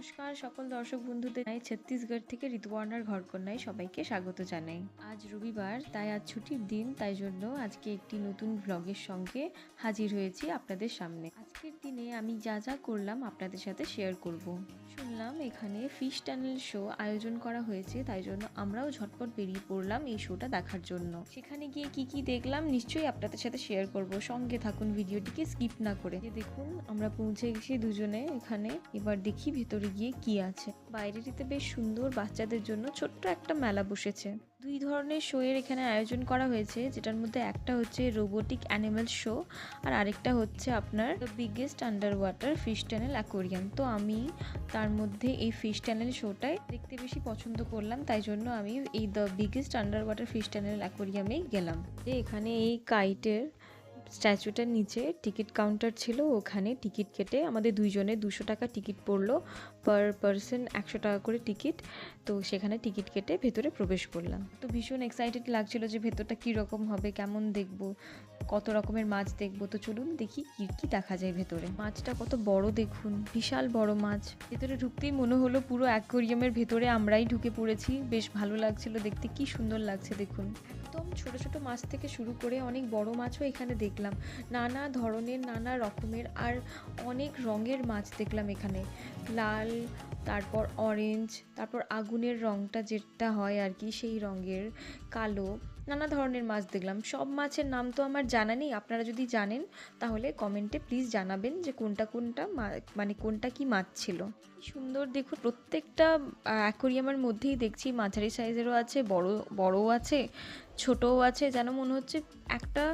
নমস্কার, সকল দর্শক বন্ধুদের ছত্তিশগড় থেকে ঋতুবর্ণার ঘরকন্যায় সবাইকে স্বাগত জানাই। আজ রবিবার, তাই আজ ছুটির দিন, তাই জন্য আজকে একটি নতুন ব্লগের সঙ্গে হাজির হয়েছি আপনাদের সামনে। আজকের দিনে আমি যা যা করলাম আপনাদের সাথে শেয়ার করব। শুনলাম এখানে ফিশ টানেল শো আয়োজন করা হয়েছে, তাই জন্য আমরাও ঝটপট বেরিয়ে পড়লাম এই শোটা দেখার জন্য। সেখানে গিয়ে কি কি দেখলাম নিশ্চয়ই আপনাদের সাথে শেয়ার করব। সঙ্গে থাকুন, ভিডিওটিকে স্কিপ না করে। দেখুন, আমরা পৌঁছে গেছি দুজনে এখানে। এবার দেখি ভেতরে গিয়ে কি আছে? বাইরেটিতে বেশ সুন্দর বাচ্চাদের জন্য ছোট্ট একটা মেলা বসেছে। দুই ধরনের শো এর এখানে আয়োজন করা হয়েছে, যেটার মধ্যে একটা হচ্ছে রোবোটিক অ্যানিমাল শো আর আরেকটা হচ্ছে আপনার biggest under water fish tunnel aquarium. তো আমি তার মধ্যে এই ফিশ ট্যানেল শোটাই দেখতে বেশি পছন্দ করলাম, তাই জন্য আমি এই the biggest under water fish tunnel অ্যাকোরিয়ামেই গেলাম। যে এখানে এই কাইটের স্ট্যাচুটার নিচে টিকিট কাউন্টার ছিল, ওখানে টিকিট কেটে আমাদের দুইজনে দুশো টাকা টিকিট পড়ল। পার পারসন একশো টাকা করে টিকিট, তো সেখানে টিকিট কেটে ভেতরে প্রবেশ করলাম। তো ভীষণ এক্সাইটেড লাগছিল যে ভেতরটা কীরকম হবে, কেমন দেখব, কত রকমের মাছ দেখব। তো চলুন দেখি কি, কী দেখা যায় ভেতরে। মাছটা কত বড় দেখুন, বিশাল বড় মাছ। ভেতরে ঢুকতেই মনে হলো পুরো অ্যাকোরিয়ামের ভেতরে আমরাই ঢুকে পড়েছি। বেশ ভালো লাগছিল দেখতে, কি সুন্দর লাগছে দেখুন। একদম ছোট ছোট মাছ থেকে শুরু করে অনেক বড় মাছও এখানে দেখলাম। নানা ধরনের নানা রকমের আর অনেক রঙের মাছ দেখলাম এখানে। লাল তারপর অরেঞ্জ তারপর আগুনের রঙটা যেটা হয় আর কি, সেই রঙের, কালো, নানা ধরনের মাছ দেখলাম। সব মাছের নাম তো আমার জানা নেই, আপনারা যদি জানেন তাহলে কমেন্টে প্লিজ জানাবেন যে কোনটা কোনটা মানে কোনটা কি মাছ ছিল। সুন্দর দেখুন, প্রত্যেকটা অ্যাকোরিয়ামের মধ্যেই দেখছি মাঝারি সাইজেরও আছে, বড়, বড়ও আছে, ছোটও আছে, যেন মনে হচ্ছে একটা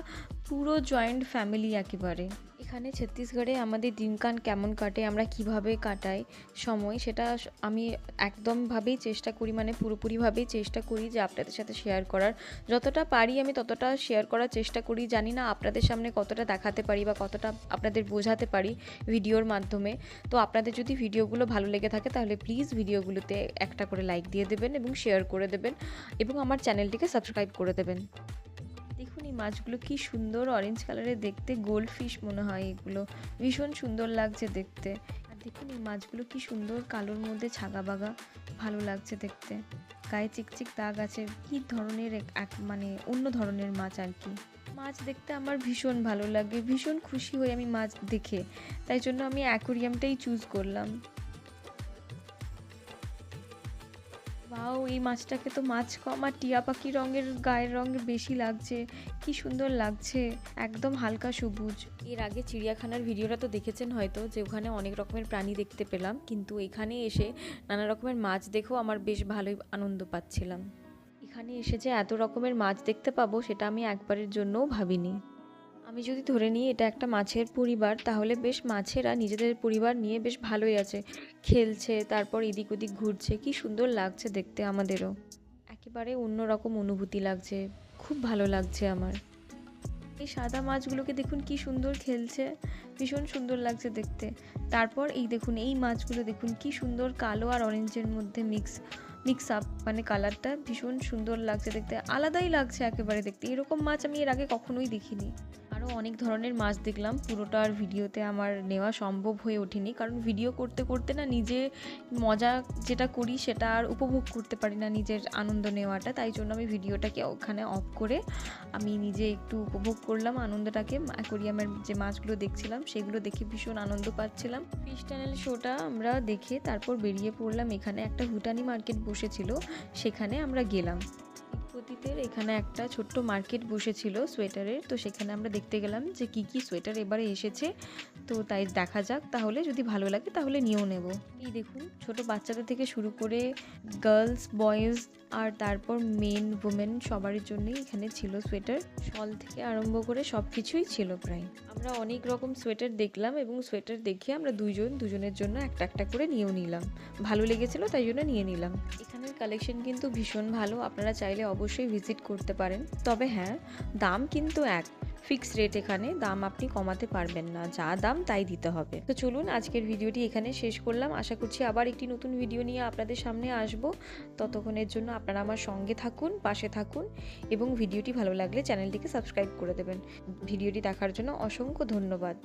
পুরো জয়েন্ট ফ্যামিলি একেবারে। এখানে ছত্তিশগড়ে আমাদের দিনকান কেমন কাটে, আমরা কীভাবে কাটাই সময়, সেটা আমি একদমভাবেই চেষ্টা করি মানে পুরোপুরিভাবেই চেষ্টা করি যে আপনাদের সাথে শেয়ার করার। যতটা পারি আমি ততটা শেয়ার করার চেষ্টা করি। জানি না আপনাদের সামনে কতটা দেখাতে পারি বা কতটা আপনাদের বোঝাতে পারি ভিডিওর মাধ্যমে। তো আপনাদের যদি ভিডিওগুলো ভালো লেগে থাকে তাহলে প্লিজ ভিডিওগুলোতে একটা করে লাইক দিয়ে দেবেন এবং শেয়ার করে দেবেন এবং আমার চ্যানেলটিকে সাবস্ক্রাইব করে দেবেন। মাছগুলো কি সুন্দর অরেঞ্জ কালারের দেখতে। গোল্ড ফিশ মনে হয় এগুলো। ভীষণ সুন্দর লাগছে দেখতে। আর দেখুন এই মাছগুলো কি সুন্দর কালোর মধ্যে ছাগা বাগা। ভালো লাগছে দেখতে। গায়ে চিকচিক দাগ আছে। কী ধরনের এক- মানে অন্য ধরনের মাছ আর কি। মাছ দেখতে আমার ভীষণ ভালো লাগে। ভীষণ খুশি হই আমি মাছ দেখে। তাই জন্য আমি অ্যাকোরিয়ামটাই চুজ করলাম। বাও এই মাছটাকে তো মাছ কম আর টিয়া পাখি রঙের গায়ের রঙ বেশি লাগছে। কি সুন্দর লাগছে একদম হালকা সবুজ। এর আগে চিড়িয়াখানার ভিডিওটা তো দেখেছেন হয়তো যে ওখানে অনেক রকমের প্রাণী দেখতে পেলাম কিন্তু এখানে এসে নানা রকমের মাছ দেখেও আমার বেশ ভালোই আনন্দ পাচ্ছিলাম। এখানে এসে যে এত রকমের মাছ দেখতে পাবো সেটা আমি একবারের জন্যও ভাবিনি। আমি যদি ধরে নিই এটা একটা মাছের পরিবার, তাহলে বেশ মাছেরা নিজেদের পরিবার নিয়ে বেশ ভালোই আছে। খেলছে, তারপর এদিক ওদিক ঘুরছে, কি সুন্দর লাগছে দেখতে আমাদেরও। একেবারে অন্যরকম অনুভূতি লাগছে, খুব ভালো লাগছে আমার। এই সাদা মাছগুলোকে দেখুন কি সুন্দর খেলছে, ভীষণ সুন্দর লাগছে দেখতে। তারপর এই দেখুন, এই মাছগুলো দেখুন কি সুন্দর কালো আর অরেঞ্জের মধ্যে মিক্স মিক্স আপ মানে কালারটা ভীষণ সুন্দর লাগছে দেখতে। আলাদাই লাগছে একেবারে দেখতে, এরকম মাছ আমি এর আগে কখনোই দেখিনি। আরও অনেক ধরনের মাছ দেখলাম। পুরোটা আর ভিডিওতে আমার নেওয়া সম্ভব হয়ে ওঠেনি। কারণ ভিডিও করতে করতে না নিজে মজা যেটা করি সেটা আর উপভোগ করতে পারি না নিজের আনন্দ নেওয়াটা। তাই জন্য আমি ভিডিওটাকে ওখানে অফ করে আমি নিজে একটু উপভোগ করলাম আনন্দটাকে। অ্যাকোরিয়ামের যে মাছগুলো দেখছিলাম সেগুলো দেখে ভীষণ আনন্দ পাচ্ছিলাম। ফিশ টানেল শোটা আমরা দেখে তারপর বেরিয়ে পড়লাম। এখানে একটা হুটানি মার্কেট বসেছিল। সেখানে আমরা গেলাম। পতিতের এখানে একটা ছোট্ট মার্কেট বসেছিল সোয়েটারের তো সেখানে আমরা দেখতে গেলাম যে কি কি সোয়েটার এবারে এসেছে। তো তাই দেখা যাক, তাহলে যদি ভালো লাগে তাহলে নিয়েও নেব। এই দেখুন, ছোট বাচ্চাদের থেকে শুরু করে গার্লস বয়েজ আর তারপর মেন ওমেন সবার জন্যই এখানে ছিল সোয়েটার শল থেকে আরম্ভ করে সব কিছুই ছিল প্রায়। আমরা অনেক রকম সোয়েটার দেখলাম এবং সোয়েটার দেখে আমরা দুজন দুজনের জন্য একটা একটা করে নিয়েও নিলাম। ভালো লেগেছিল, তাই জন্য নিয়ে নিলাম। এখানের কালেকশন কিন্তু ভীষণ ভালো, আপনারা চাইলে অবশ্যই ভিজিট করতে পারেন। তবে হ্যাঁ দাম কিন্তু এক। ফিক্স রেট এখানে দাম আপনি কমাতে পারবেন না, যা দাম তাই দিতে হবে। তো চলুন আজকের ভিডিওটি এখানে শেষ করলাম। আশা করছি আবার একটি নতুন ভিডিও নিয়ে আপনাদের সামনে আসব। ততক্ষণের জন্য আপনারা আমার সঙ্গে থাকুন, পাশে থাকুন এবং ভিডিওটি ভালো লাগলে চ্যানেলটিকে সাবস্ক্রাইব করে দেবেন। ভিডিওটি দেখার জন্য অসংখ্য ধন্যবাদ।